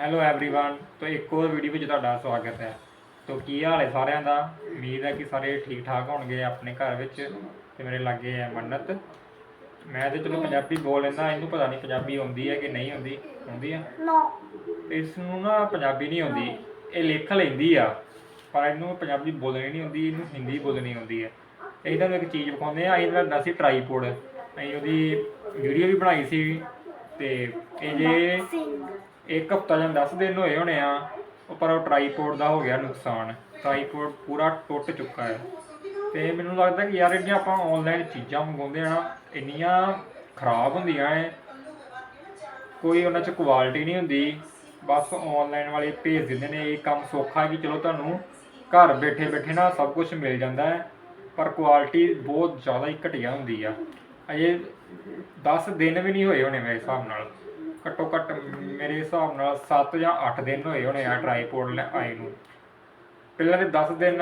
Hello everyone ਤੋਂ ਇੱਕ ਹੋਰ ਵੀਡੀਓ ਵਿੱਚ ਤੁਹਾਡਾ ਸਵਾਗਤ ਹੈ ਤੋਂ ਕੀ ਹਾਲ ਹੈ ਸਾਰਿਆਂ ਦਾ ਉਮੀਦ ਹੈ ਕਿ ਸਾਰੇ ਠੀਕ ਠਾਕ ਹੋਣਗੇ ਆਪਣੇ ਘਰ ਵਿੱਚ ਤੇ ਮੇਰੇ ਲਾਗੇ ਹੈ ਮੰਨਤ ਮੈਂ ਤੇ ਚਲੋ ਪੰਜਾਬੀ ਬੋਲ ਲੈਂਦਾ ਇਹਨੂੰ ਪਤਾ ਨਹੀਂ ਪੰਜਾਬੀ ਆਉਂਦੀ ਹੈ ਕਿ ਨਹੀਂ ਆਉਂਦੀ ਆਉਂਦੀ ਹੈ ਨੋ ਤੇ ਇਸ ਨੂੰ ਨਾ ਪੰਜਾਬੀ ਨਹੀਂ ਆਉਂਦੀ ਇਹ ਲਿਖ ਲੈਂਦੀ ਆ ਪਰ ਇਹਨੂੰ ਪੰਜਾਬੀ ਬੋਲਣੀ ਨਹੀਂ ਆਉਂਦੀ ਇਹਨੂੰ ਹਿੰਦੀ ਬੋਲਣੀ ਆਉਂਦੀ ਹੈ ਇਹ ਤੁਹਾਨੂੰ ਇੱਕ ਚੀਜ਼ ਵਿਖਾਉਂਦੇ ਆ ਇਹ ਦਾ ਸੀ ਟ੍ਰਾਈਪੋਡ ਅਸੀਂ ਉਹਦੀ ਵੀਡੀਓ ਵੀ ਬਣਾਈ ਸੀ ਤੇ ਇਹ ਜੇ ਸਿੰਘ ਇੱਕ ਹਫਤਾ ਜਾਂ 10 ਦਿਨ ਹੋਏ ਹੋਣੇ ਆ ਉਹ ਪਰ ਉਹ ਟ੍ਰਾਈਪੋਡ ਦਾ ਹੋ ਗਿਆ ਨੁਕਸਾਨ। ਟ੍ਰਾਈਪੋਡ ਪੂਰਾ ਟੁੱਟ ਚੁੱਕਾ ਹੈ। ਤੇ ਮੈਨੂੰ ਲੱਗਦਾ ਕਿ ਯਾਰ ਜਿਹੜੀਆਂ ਆਪਾਂ ਆਨਲਾਈਨ ਚੀਜ਼ਾਂ ਮੰਗਾਉਂਦੇ ਆ ਇੰਨੀਆਂ ਖਰਾਬ ਹੁੰਦੀਆਂ ਐ। ਕੋਈ ਉਹਨਾਂ 'ਚ ਕੁਆਲਿਟੀ ਨਹੀਂ ਹੁੰਦੀ। ਬਸ ਆਨਲਾਈਨ ਵਾਲੇ ਭੇਜ ਦਿੰਦੇ ਨੇ, ਇਹ ਕੰਮ ਸੌਖਾ ਹੈ ਕਿ ਚਲੋ ਤੁਹਾਨੂੰ ਘਰ ਬੈਠੇ ਬੈਠੇ ਨਾ ਸਭ ਕੁਝ ਮਿਲ ਜਾਂਦਾ ਹੈ ਪਰ ਕੁਆਲਿਟੀ ਬਹੁਤ ਜ਼ਿਆਦਾ ਹੀ ਘਟੀਆ ਹੁੰਦੀ ਆ। ਅਜੇ 10 ਦਿਨ ਵੀ ਨਹੀਂ ਹੋਏ ਹੋਣੇ ਮੇਰੇ ਹਿਸਾਬ ਨਾਲ। ਘੱਟੋ ਘੱਟ ਮੇਰੇ ਹਿਸਾਬ ਨਾਲ 7 ਜਾਂ 8 ਦਿਨ ਹੋਏ ਹੋਣੇ ਆ ਟ੍ਰਾਈਪੋਡ ਲੈ ਆਏ ਨੂੰ। ਪਹਿਲਾਂ ਦੇ 10 ਦਿਨ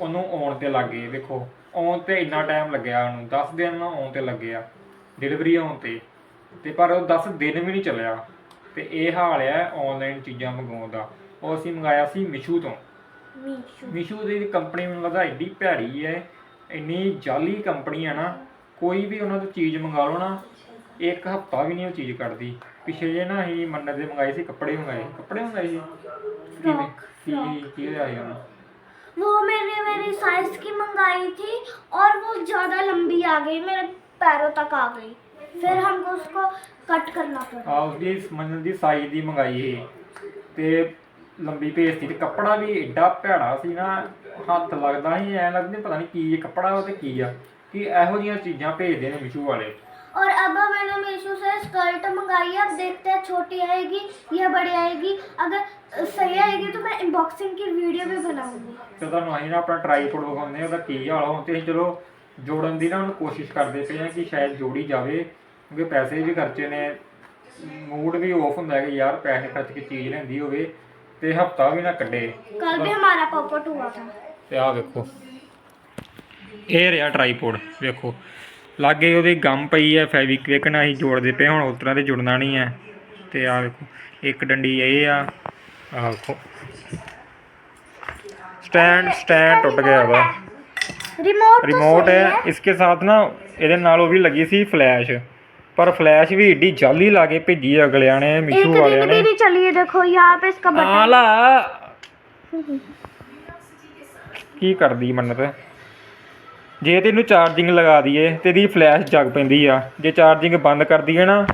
ਉਹਨੂੰ ਆਉਣ ਤੇ ਲੱਗੇ ਵੇਖੋ। ਆਉਣ ਤੇ ਇੰਨਾ ਟਾਈਮ ਲੱਗਿਆ ਉਹਨੂੰ। 10 ਦਿਨ ਆਉਣ ਤੇ ਲੱਗਿਆ ਡਿਲੀਵਰੀ ਆਉਣ ਤੇ। ਤੇ ਪਰ ਉਹ 10 ਦਿਨ ਵੀ ਨਹੀਂ ਚੱਲਿਆ। ਤੇ ਇਹ ਹਾਲ ਹੈ ਆਨਲਾਈਨ ਚੀਜ਼ਾਂ ਮੰਗਾਉਣ ਦਾ। ਉਹ ਅਸੀਂ ਮੰਗਾਇਆ ਸੀ ਮਿਸ਼ੂ ਤੋਂ। ਮੀਸ਼ੂ। ਮਿਸ਼ੂ ਦੀ ਕੰਪਨੀ ਮੈਨੂੰ ਲੱਗਦਾ ਐਡੀ ਭੈੜੀ ਹੈ ਇੰਨੀ ਜਾਲੀ ਕੰਪਨੀ ਹੈ ਨਾ ਕੋਈ ਵੀ ਉਹਨਾਂ ਤੋਂ ਚੀਜ਼ ਮੰਗਾ ਲਓ ਨਾ ਇੱਕ ਹਫਤਾ ਵੀ ਨਹੀਂ ਉਹ ਚੀਜ਼ ਕੱਢਦੀ ਪਿਛੇ ਜੇ ਨਾ ਅਸੀਂ ਮੰਨਤ ਦੇ ਮੰਗਾਏ ਸੀ ਕੱਪੜੇ ਮੰਗਾਏ ਕੱਪੜੇ ਮੰਗਾਏ ਸੀ ਕਿਵੇਂ ਕੀ ਕੀ ਲਿਆ ਸੀ ਉਹਨਾਂ वो मैंने मेरी साइज की मंगाई थी और वो ज़्यादा लंबी आ गई मेरे पैरों तक आ गई फिर हमको उसको कट करना पड़ा ਆ ਉਸਦੀ ਮੰਨਤ ਦੀ ਸਾਈਜ਼ ਦੀ ਮੰਗਾਈ ਇਹ ਤੇ ਲੰਬੀ ਭੇਜਤੀ ਤੇ ਕੱਪੜਾ ਵੀ ਐਡਾ ਭੈੜਾ ਸੀ ਨਾ ਹੱਥ ਲੱਗਦਾ ਸੀ ਐ ਲੱਗਦਾ ਪਤਾ ਨਹੀਂ ਕੀ ਇਹ ਕੱਪੜਾ ਵਾ ਤੇ ਕੀ ਆ ਕਿ ਇਹੋ ਜਿਹੀਆਂ ਚੀਜ਼ਾਂ ਭੇਜਦੇ ਨੇ ਮਿਸ਼ੂ ਵਾਲੇ और अब मैंने मीशो से स्कर्ट मंगाई है अब देखते हैं छोटी आएगी या बड़ी आएगी अगर अ, सही आएगी तो मैं अनबॉक्सिंग की वीडियो भी बनाऊंगी ਤੇ ਤੁਹਾਨੂੰ ਅਸੀਂ ਨਾ ਆਪਣਾ ਟ੍ਰਾਈਪੋਡ ਵਿਖਾਉਂਦੇ ਆ ਉਹਦਾ ਕੀ ਹਾਲ ਹੋਣ ਤੇ ਅਸੀਂ ਚਲੋ ਜੋੜਨ ਦੀ ਨਾ ਹੁਣ ਕੋਸ਼ਿਸ਼ ਕਰਦੇ ਪਏ ਆ ਕਿ ਸ਼ਾਇਦ ਜੋੜੀ ਜਾਵੇ ਕਿਉਂਕਿ ਪੈਸੇ ਵੀ ਖਰਚੇ ਨੇ ਮੂਡ ਵੀ ਆਫ ਹੁੰਦਾ ਹੈ ਕਿ ਯਾਰ ਪੈਸੇ ਖਰਚ ਕੇ ਚੀਜ਼ ਲੈਂਦੀ ਹੋਵੇ ਤੇ ਹਫਤਾ ਵੀ ਨਾ ਕੱਢੇ कल भी हमारा पॉपट हुआ था ਤੇ ਆਹ ਵੇਖੋ ਇਹ ਰਿਹਾ ਟ੍ਰਾਈਪੋਡ ਵੇਖੋ ਲਾਗੇ ਉਹਦੀ ਗਮ ਪਈ ਹੈ ਫੈਵਿਕਵਿਕ ਨਾਲ ਅਸੀਂ ਜੋੜਦੇ ਪਏ ਹੁਣ ਉਸ ਤਰ੍ਹਾਂ ਤੇ ਜੁੜਨਾ ਨਹੀਂ ਹੈ ਤੇ ਆਹ ਵੇਖੋ ਇੱਕ ਡੰਡੀ ਇਹ ਆ ਆਹ ਵੇਖੋ ਸਟੈਂਡ ਸਟੈਂਡ ਟੁੱਟ ਗਿਆ ਉਹਦਾ रिमोट ਰਿਮੋਟ ਹੈ ਇਸਕੇ ਸਾਥ ਨਾ ਇਹਦੇ ਨਾਲ ਉਹ ਵੀ ਲੱਗੀ ਸੀ ਫਲੈਸ਼ ਪਰ ਫਲੈਸ਼ ਵੀ ਏਡੀ ਜਾਲੀ ਲਾ ਕੇ ਭੇਜੀ ਅਗਲਿਆਂ ਨੇ एक ਮਿਸ਼ੂ दिन ਵਾਲਿਆਂ भी ਨੇ नहीं चली है देखो यहाँ पे इसका बटन ਆਲਾ ਕੀ ਕਰਦੀ ਮੰਨਤ ਜੇ ਤੇ ਇਹਨੂੰ ਚਾਰਜਿੰਗ ਲਗਾ ਦਈਏ ਤੇ ਇਹਦੀ ਫਲੈਸ਼ ਜਗ ਪੈਂਦੀ ਆ। ਜੇ ਚਾਰਜਿੰਗ ਬੰਦ ਕਰ ਦਈਏ ਨਾ,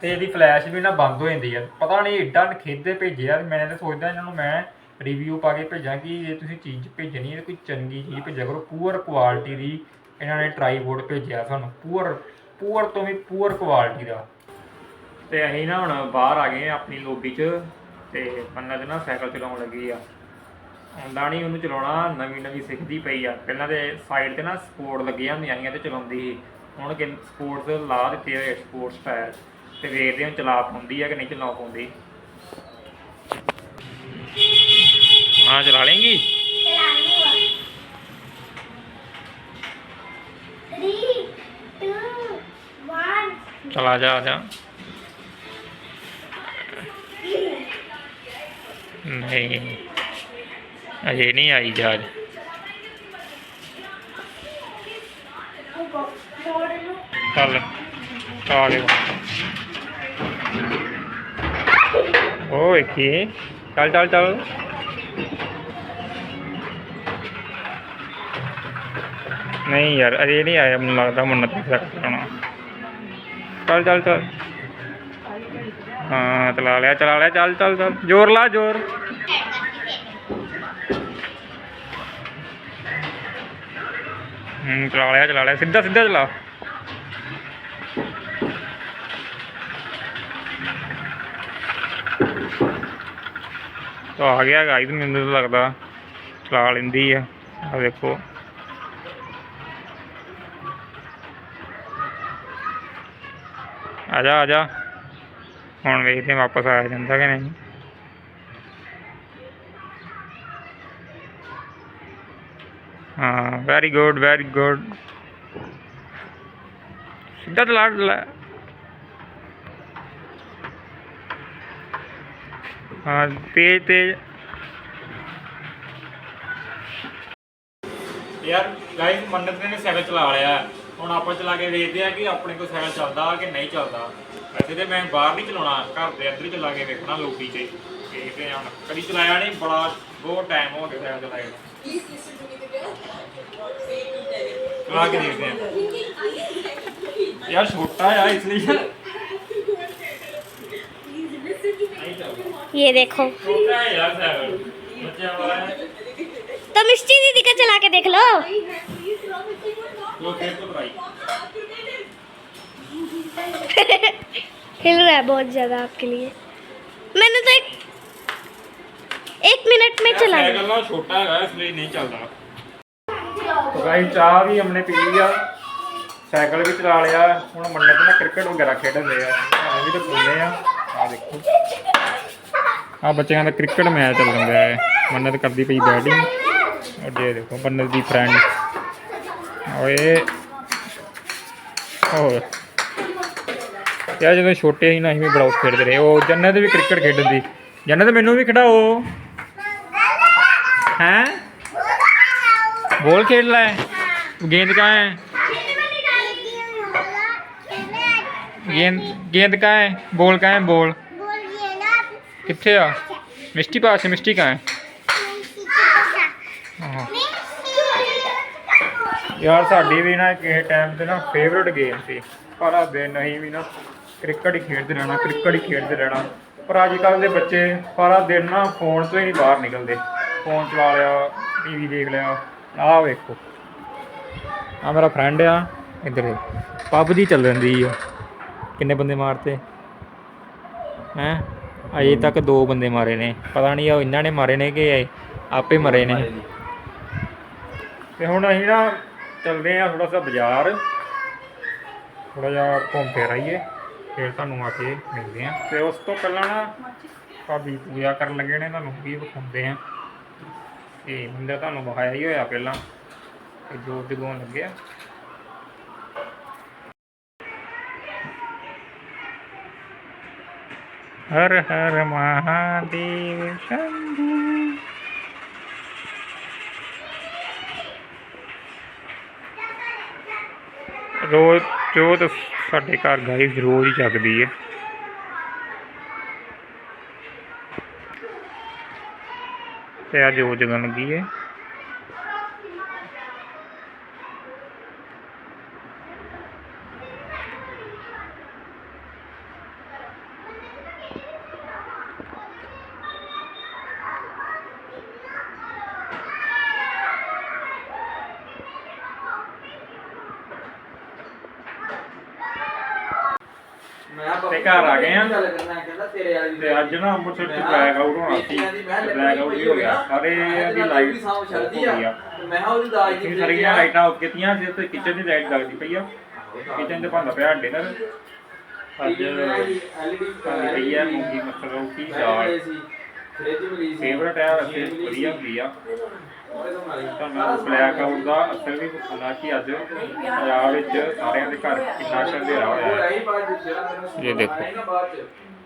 ਤੇ ਇਹਦੀ ਫਲੈਸ਼ ਵੀ ਨਾ ਬੰਦ ਹੋ ਜਾਂਦੀ ਆ। ਪਤਾ ਨਹੀਂ ਏਡਾ ਨਖੇਦੇ ਭੇਜਿਆ ਮੈਂ ਤਾਂ ਸੋਚਦਾ ਇਹਨਾਂ ਨੂੰ ਮੈਂ ਰਿਵਿਊ ਪਾ ਕੇ ਭੇਜਾਂ ਕਿ ਜੇ ਤੁਸੀਂ ਚੀਜ਼ ਭੇਜਣੀ ਹੈ ਕੋਈ ਚੰਗੀ ਚੀਜ਼ ਭੇਜਿਆ ਕਰੋ ਪੂਅਰ ਕੁਆਲਿਟੀ ਦੀ ਇਹਨਾਂ ਨੇ ਟ੍ਰਾਈਪੋਡ ਭੇਜਿਆ ਸਾਨੂੰ ਪੂਅਰ ਪੂਅਰ ਤੋਂ ਵੀ ਪੂਅਰ ਕੁਆਲਿਟੀ ਦਾ। ਤੇ ਅਸੀਂ ਨਾ ਹੁਣ ਬਾਹਰ ਆ ਗਏ ਆ ਆਪਣੀ ਲੋਬੀ 'ਚ ਤੇ ਮੰਨਤ ਨਾ ਸਾਈਕਲ ਚਲਾਉਣ ਲੱਗੀ ਆ। ਆਉਂਦਾ ਉਹਨੂੰ ਚਲਾਉਣਾ ਨਵੀਂ ਨਵੀਂ ਸਿੱਖਦੀ ਪਈ ਆ। ਪਹਿਲਾਂ ਤੇ ਸਾਈਡ ਤੇ ਨਾ ਸਪੋਰਟ ਲੱਗੀਆਂ ਹੁੰਦੀਆਂ ਸੀਗੀਆਂ ਤੇ ਚਲਾਉਂਦੀ ਸੀ। ਹੁਣ ਕਿ ਸਪੋਰਟਸ ਲਾ ਦਿੱਤੇ ਹੋਏ ਸਪੋਰਟਸ ਟਾਇਰ ਤੇ ਵੇਖਦੇ ਹਾਂ ਚਲਾ ਪਾਉਂਦੀ ਆ ਕਿ ਨਹੀਂ ਚਲਾ ਪਾਉਂਦੀ ਹਾਂ, ਚਲਾ ਲੇਂਗੀ ਚਲਾ ਜਾ, ਆ ਜਾ। ਨਹੀਂ। ਅਜੇ ਨਹੀਂ ਆਈ ਜਹਾਜ਼। ਚੱਲ, ਆ ਗਏ। ਓਏ ਕੀ ਚੱਲ ਚੱਲ ਚੱਲ। ਨਹੀਂ ਯਾਰ, ਅਜੇ ਨਹੀਂ ਆਇਆ। ਮੈਨੂੰ ਲੱਗਦਾ ਮੁੰਨਤ ਨੇ ਕਰਾਉਣਾ ਚੱਲ ਚੱਲ ਚੱਲ। ਹਾਂ, ਚਲਾ ਲਿਆ ਚਲਾ ਲਿਆ। ਚੱਲ ਚੱਲ ਚੱਲ। ਜ਼ੋਰ ਲਾ, ਜ਼ੋਰ। ਹੂੰ, ਚਲਾ ਲਿਆ ਚਲਾ ਲਿਆ। ਸਿੱਧਾ ਸਿੱਧਾ ਚਲਾ। ਤਾਂ ਆ ਗਿਆ ਗਾਈਸ ਮੈਨੂੰ ਤਾਂ ਲੱਗਦਾ ਚਲਾ ਲੈਂਦੀ ਆ। ਆ ਦੇਖੋ। ਆ ਜਾ ਆ ਜਾ। ਹੁਣ ਵੇਖਦੇ ਹਾਂ ਵਾਪਸ ਆ ਜਾਂਦਾ ਕਿ ਨਹੀਂ। ਹਾਂ ਵੈਰੀ ਗੁੱਡ ਵੈਰੀ ਗੁੱਡ ਸਿੱਧਾ ਚਲਾ ਲੈ ਹਾਂ ਤੇਜ਼ ਤੇਜ਼ ਯਾਰ ਗਾਇਸ ਮੰਨਤ ਨੇ ਸਾਈਕਲ ਚਲਾ ਲਿਆ। ਹੁਣ ਆਪਾਂ ਚਲਾ ਕੇ ਵੇਖਦੇ ਆ ਕਿ ਆਪਣੇ ਕੋਲ ਸਾਈਕਲ ਚੱਲਦਾ ਕਿ ਨਹੀਂ ਚੱਲਦਾ। ਵੈਸੇ ਤੇ ਮੈਂ ਬਾਹਰ ਨਹੀਂ ਚਲਾਉਣਾ ਘਰ ਦੇ ਅੰਦਰ ਹੀ ਚਲਾ ਕੇ ਵੇਖਣਾ ਲੋਬੀ 'ਚ ਦੇਖਦੇ ਆ ਹੁਣ। ਕਦੀ ਚਲਾਇਆ ਨਹੀਂ ਬੜਾ ਬਹੁਤ ਟਾਈਮ ਹੋ ਗਿਆ ਸਾਈਕਲ ਚਲਾਏ ਨੂੰ। आगे देखते हैं यार छोटा है इसलिए। ये देखो। तो मिस्टी दीदी का चला के देख लो। तो हिल रहा है बहुत ज़्यादा आपके लिए। मैंने तो एक एक मिनट में चला छोटा है इसलिए नहीं चल रहा। तो ਗਾਈ ਚਾਹ ਵੀ ਹਮਨੇ ਪੀ ਲਿਆ ਸਾਈਕਲ ਵੀ ਚਲਾ ਲਿਆ। ਹੁਣ ਮੰਨਤ ਨਾ ਕ੍ਰਿਕਟ ਵਗੈਰਾ ਖੇਡਦੇ ਆ। ਐਂ ਵੀ ਤਾਂ ਖੁੱਲੇ ਆ। ਆ ਦੇਖੋ। ਆ ਬੱਚਿਆਂ ਦਾ ਕ੍ਰਿਕਟ ਮੈਚ ਚੱਲ ਰਿਹਾ ਹੈ। ਮੰਨਤ ਕਰਦੀ ਪਈ ਬੈਟਿੰਗ ਉਹ ਜੇ ਦੇਖੋ ਮੰਨਤ ਦੀ ਫਰੈਂਡ ਓਏ। ਹੋਰ। ਯਾਰ ਜਦੋਂ ਛੋਟੇ ਸੀ ਨਾ, ਅਸੀਂ ਵੀ ਬੜਾ ਖੇਡਦੇ ਰਹੇ। ਉਹ ਜੰਨਤ ਵੀ ਕ੍ਰਿਕਟ ਖੇਡਦੀ ਜੰਨਤ ਮੈਨੂੰ ਵੀ ਖਿਡਾਓ। हैं बॉल खेल रहा है गेंद कहाँ है गेंद गेंद कहाँ है बॉल कहाँ है बॉल कितने आ मिस्टी पास है मिस्टी कहाँ है हाँ। ਯਾਰ ਸਾਡੀ ਵੀ ਨਾ ਕਿਸੇ ਟਾਈਮ ਤੇ ਨਾ ਫੇਵਰਟ ਗੇਮ ਸੀ ਪਰ ਆ ਦਿਨ ਅਸੀਂ ਵੀ ਨਾ ਕ੍ਰਿਕਟ ਹੀ ਖੇਡਦੇ ਰਹਿਣਾ ਕ੍ਰਿਕਟ ਹੀ ਖੇਡਦੇ ਰਹਿਣਾ ਪਰ ਅੱਜ ਕੱਲ੍ਹ ਦੇ ਬੱਚੇ ਸਾਰਾ ਦਿਨ ਨਾ ਫੋਨ ਤੋਂ ਹੀ ਨਹੀਂ ਬਾਹਰ ਨਿਕਲਦੇ ਫੋਨ ਚਲਾ ਲਿਆ ਟੀਵੀ ਦੇਖ ਲਿਆ ਆਹ ਵੇਖੋ। ਆ ਮੇਰਾ ਫਰੈਂਡ ਆ ਇੱਧਰ ਪੱਬ ਦੀ ਚੱਲ ਜਾਂਦੀ ਆ। ਕਿੰਨੇ ਬੰਦੇ ਮਾਰਤੇ? ਹੈਂ? ਅਜੇ ਤੱਕ ਦੋ ਬੰਦੇ ਮਾਰੇ ਨੇ। ਪਤਾ ਨਹੀਂ ਉਹ ਇਹਨਾਂ ਨੇ ਮਾਰੇ ਨੇ ਕਿ ਆਪੇ ਮਰੇ ਨੇ। ਤੇ ਹੁਣ ਅਸੀਂ ਨਾ ਚੱਲਦੇ ਆ ਥੋੜਾ ਜਿਹਾ ਬਾਜ਼ਾਰ। ਥੋੜਾ ਜਿਹਾ ਘੁੰਮ ਫਿਰ ਆਈਏ। ਫਿਰ ਤੁਹਾਨੂੰ ਆ ਕੇ ਮਿਲਦੇ ਆ। ਤੇ ਉਸ ਤੋਂ ਪਹਿਲਾਂ ਨਾ ਭਾਬੀ ਪੂਜਾ ਕਰਨ ਲੱਗੇ ਨੇ ਤੁਹਾਨੂੰ ਵੀ ਵਿਖਾਉਂਦੇ ਆ। ਤੇ ਮੰਦਰ ਤੁਹਾਨੂੰ ਵਿਖਾਇਆ ਹੀ ਹੋਇਆ ਪਹਿਲਾਂ। ਇਹ ਜੋਤ ਜਗਾਉਣ ਲੱਗੇ ਆ ਹਰ ਹਰ ਮਹਾਦੇਵ ਸ਼ੰਭੂ। ਰੋਜ਼ ਜੋਤ ਸਾਡੇ ਘਰ ਗਾਈ ਰੋਜ਼ ਹੀ ਜਗਦੀ ਹੈ। ਤੇ ਅੱਜ ਉਹ ਜਗਣ ਲੱਗੀ ਹੈ ਤੇ ਘਰ ਆ ਗਏ ਆ। ਤੇ ਅੱਜ ਨਾ ਅੰਮ੍ਰਿਤਸਰ ਚ ਬਲੈਕ ਆਊਟ ਹੋਣਾ ਸੀ। ਬਲੈਕ ਆਊਟ ਹੀ ਹੋ ਗਿਆ। ਸਾਰੇ ਦੀ ਲਾਈਟ ਹੋ ਗਈ ਆ ਮੈਂ ਕਿਹਾ ਉਹਦੀ ਦਾਜ ਦੀ ਸਾਰੀਆਂ ਲਾਈਟਾਂ ਆਫ ਕੀਤੀਆਂ ਸੀ ਤੇ ਕਿਚਨ ਦੀ ਲਾਈਟ ਲੱਗਦੀ ਪਈ ਆ ਕਿਚਨ ਤੇ ਭਾਂਦਾ ਪਿਆ ਡਿਨਰ ਅੱਜ ਭਾਂਦੀ ਪਈ ਆ ਮੂੰਗੀ ਮਸਰ ਰੋਟੀ ਦਾਲ ਫੇਵਰਟ ਹੈ ਵੈਸੇ ਵਧੀਆ ਹੁੰਦੀ ਆ। ਤੁਹਾਨੂੰ ਬਲੈਕ ਆਊਟ ਦਾ ਅਸਰ ਵੀ ਪਤਾ ਕਿ ਅੱਜ। ਪੰਜਾਬ ਵਿੱਚ ਸਾਰਿਆਂ ਦੇ ਘਰ ਕਿੰਨਾ ਕੁ ਅੰਧੇਰਾ ਹੋਇਆ। ਹੈ ਇਹ ਦੇਖੋ।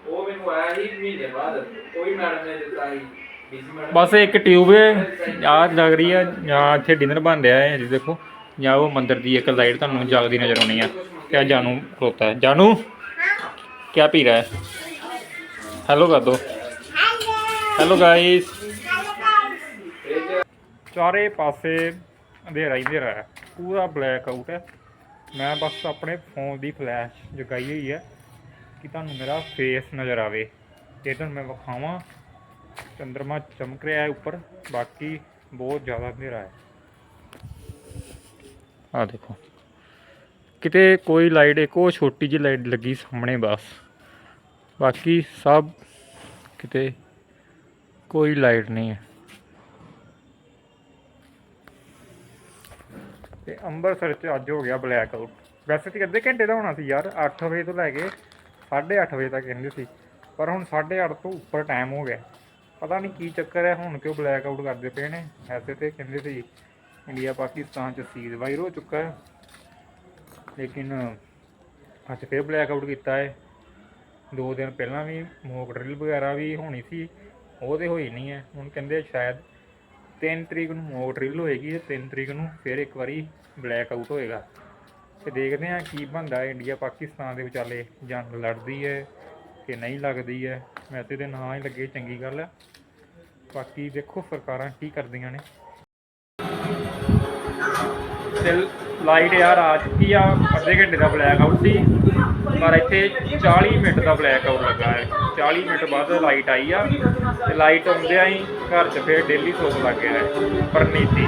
ਉਹ ਮੈਨੂੰ ਆਇਆ ਸੀ ਮਹੀਨੇ ਬਾਅਦ। ਕੋਈ ਮੈਡਮ ਨੇ ਦਿੱਤਾ ਸੀ। ਬੀਸੀ ਇੱਕ ਟਿਊਬ ਆ ਲੱਗ ਰਹੀ ਆ ਜਾਂ ਇੱਥੇ ਡਿਨਰ ਬਣ ਰਿਹਾ ਹੈ ਜੀ ਦੇਖੋ। ਜਾਂ ਉਹ ਮੰਦਿਰ ਦੀ ਇੱਕ ਲਾਈਟ ਤੁਹਾਨੂੰ ਜਗਦੀ ਨਜ਼ਰ ਆਉਣੀ ਆ। ਤੇ ਆ ਜਾਨੂ ਖਲੋਤਾ ਹੈ। ਜਾਨੂ ਕੀ ਪੀ ਰਿਹਾ ਹੈ? ਹੈਲੋ ਕਰ ਦੋ। ਹੈਲੋ ਗਾਇਸ ਚਾਰੇ ਪਾਸੇ ਅੰਧੇਰਾ ਹੀ ਅੰਧੇਰਾ ਹੈ। ਪੂਰਾ ਬਲੈਕ ਆਊਟ ਹੈ। ਮੈਂ ਬਸ ਆਪਣੇ ਫੋਨ ਦੀ ਫਲੈਸ਼ ਜਗਾਈ ਹੋਈ ਹੈ ਕਿ ਤੁਹਾਨੂੰ ਮੇਰਾ ਫੇਸ ਨਜ਼ਰ ਆਵੇ। ਤੇ ਤੁਹਾਨੂੰ ਮੈਂ ਵਿਖਾਵਾਂ। ਚੰਦਰਮਾ ਚਮਕ ਰਿਹਾ ਹੈ ਉੱਪਰ। ਬਾਕੀ ਬਹੁਤ ਜ਼ਿਆਦਾ ਹਨੇਰਾ ਹੈ। ਆ ਦੇਖੋ। ਕਿਤੇ ਕੋਈ ਲਾਈਟ ਇੱਕ ਉਹ ਛੋਟੀ ਜਿਹੀ ਲਾਈਟ ਲੱਗੀ ਸਾਹਮਣੇ ਬਸ। ਬਾਕੀ ਸਭ ਕਿਤੇ ਕੋਈ ਲਾਈਟ ਨਹੀਂ ਹੈ। ਤੇ ਅੰਮ੍ਰਿਤਸਰ ਚ ਅੱਜ ਹੋ ਗਿਆ ਬਲੈਕ ਆਊਟ ਵੈਸੇ ਤਾਂ ਅੱਧੇ ਘੰਟੇ ਦਾ ਹੋਣਾ ਸੀ ਯਾਰ 8 ਵਜੇ ਤੋਂ ਲੈ ਕੇ 8:30 ਵਜੇ ਤੱਕ ਕਹਿੰਦੇ ਸੀ। ਪਰ ਹੁਣ 8:30 ਤੋਂ ਉੱਪਰ ਟਾਈਮ ਹੋ ਗਿਆ। ਪਤਾ ਨਹੀਂ ਕੀ ਚੱਕਰ ਹੈ, ਹੁਣ ਕਿਉਂ ਬਲੈਕ ਆਊਟ ਕਰਦੇ ਪਏ ਨੇ। ਐਸੇ ਤੇ ਕਹਿੰਦੇ ਸੀ ਇੰਡੀਆ ਪਾਕਿਸਤਾਨ ਚ ਸੀਜ਼ ਵਾਇਰ ਹੋ ਚੁੱਕਾ ਹੈ। ਲੇਕਿਨ ਅੱਜ ਫੇਰ ਬਲੈਕ ਆਊਟ ਕੀਤਾ ਹੈ। ਦੋ ਦਿਨ ਪਹਿਲਾਂ ਵੀ ਮੋਕ ਡਰਿਲ ਵਗੈਰਾ ਵੀ ਹੋਣੀ ਸੀ। ਉਹ ਤੇ ਹੋਈ ਨਹੀਂ ਹੈ। ਹੁਣ ਕਹਿੰਦੇ ਸ਼ਾਇਦ 3 ਤਰੀਕ ਨੂੰ ਮੋਕ ਡਰਿਲ ਹੋਏਗੀ ਤੇ 3 ਤਰੀਕ ਨੂੰ ਫਿਰ ਇੱਕ ਵਾਰੀ ਬਲੈਕ ਆਊਟ ਹੋਏਗਾ। ਤੇ ਦੇਖਦੇ ਹਾਂ ਕੀ ਬਣਦਾ। ਇੰਡੀਆ ਪਾਕਿਸਤਾਨ ਦੇ ਵਿਚਾਲੇ ਜੰਗ ਲੜਦੀ ਹੈ ਕਿ ਨਹੀਂ ਲੱਗਦੀ ਹੈ। ਵੈਸੇ ਤੇ ਨਾ ਹੀ ਲੱਗੇ ਚੰਗੀ ਗੱਲ ਹੈ। ਬਾਕੀ ਦੇਖੋ ਸਰਕਾਰਾਂ ਕੀ ਕਰਦੀਆਂ ਨੇ। ਤੇ ਲਾਈਟ ਯਾਰ ਆ ਚੁੱਕੀ ਆ। ਅੱਧੇ ਘੰਟੇ ਦਾ ਬਲੈਕ ਆਊਟ ਸੀ। ਪਰ ਇੱਥੇ 40 ਮਿੰਟ ਦਾ ਬਲੈਕ ਆਊਟ ਲੱਗਾ ਹੈ 40 ਮਿੰਟ ਬਾਅਦ ਲਾਈਟ ਆਈ ਆ ਤੇ ਲਾਈਟ ਆਉਂਦਿਆਂ ਹੀ ਘਰ 'ਚ ਫਿਰ ਡੇਲੀ ਸੋਕ ਲੱਗ ਗਿਆ ਹੈ ਪਰਨੀਤੀ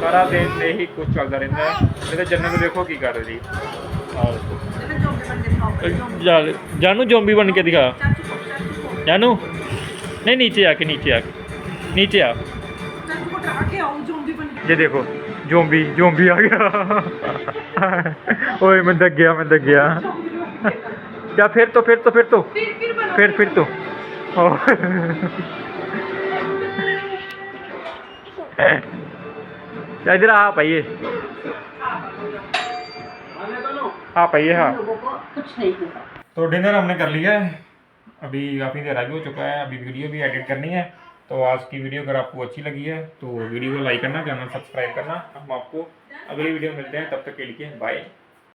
ਸਾਰਾ ਦਿਨ ਇਹੀ ਕੁਝ ਚੱਲਦਾ ਰਹਿੰਦਾ ਹੈ ਇਹ ਤਾਂ ਜੰਨਤ ਦੇਖੋ ਕੀ ਕਰ ਰਹੀ ਆਹ ਦੇਖੋ ਜਾਨੂ ਜ਼ੋਂਬੀ ਬਣ ਕੇ ਦਿਖਾ ਜਾਨੂ नहीं नीचे आके नीचे आके नीचे आ ये देखो जोम्बी जोम्बी आ गया। ओए, मैं दग गया, मैं दग गया। क्या फिर तो फिर तो फिर तो। फिर फिर तो। क्या इधर आ पाइए। हाँ पाइए हाँ। तो डिनर हमने कर लिया है। अभी काफ़ी देर आगे हो चुका है, अभी वीडियो भी एडिट करनी है। तो आज की वीडियो अगर आपको अच्छी लगी है तो वीडियो को लाइक करना चैनल सब्सक्राइब करना हम आपको अगली वीडियो मिलते हैं तब तक के लिए बाय